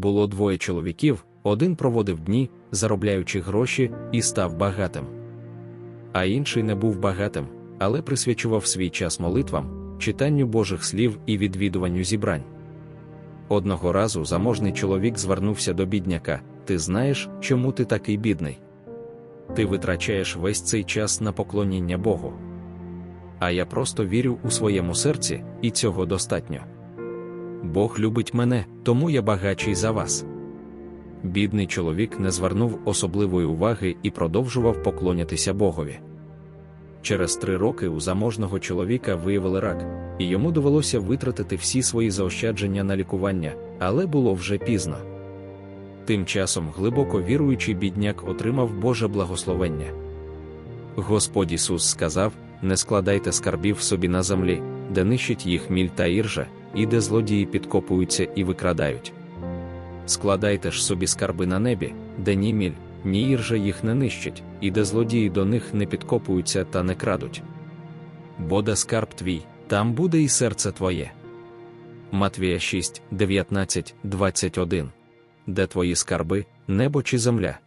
було двоє чоловіків, один проводив дні, заробляючи гроші, і став багатим. А інший не був багатим, але присвячував свій час молитвам, читанню Божих слів і відвідуванню зібрань. Одного разу заможний чоловік звернувся до бідняка: Ти знаєш, чому ти такий бідний? Ти витрачаєш весь цей час на поклоніння Богу. А я просто вірю у своєму серці, і цього достатньо. Бог любить мене, тому я багатший за вас. Бідний чоловік не звернув особливої уваги і продовжував поклонятися Богові. Через три роки у заможного чоловіка виявили рак, і йому довелося витратити всі свої заощадження на лікування, але було вже пізно. Тим часом глибоко віруючий бідняк отримав Боже благословення. Господь Ісус сказав: Не складайте скарбів собі на землі, де нищить їх міль та іржа, і де злодії підкопуються і викрадають. Складайте ж собі скарби на небі, де ні міль, ні іржа їх не нищить, і де злодії до них не підкопуються та не крадуть. Бо де скарб твій, там буде і серце твоє. Матвія 6, 19, 21. Де твої скарби, небо чи земля?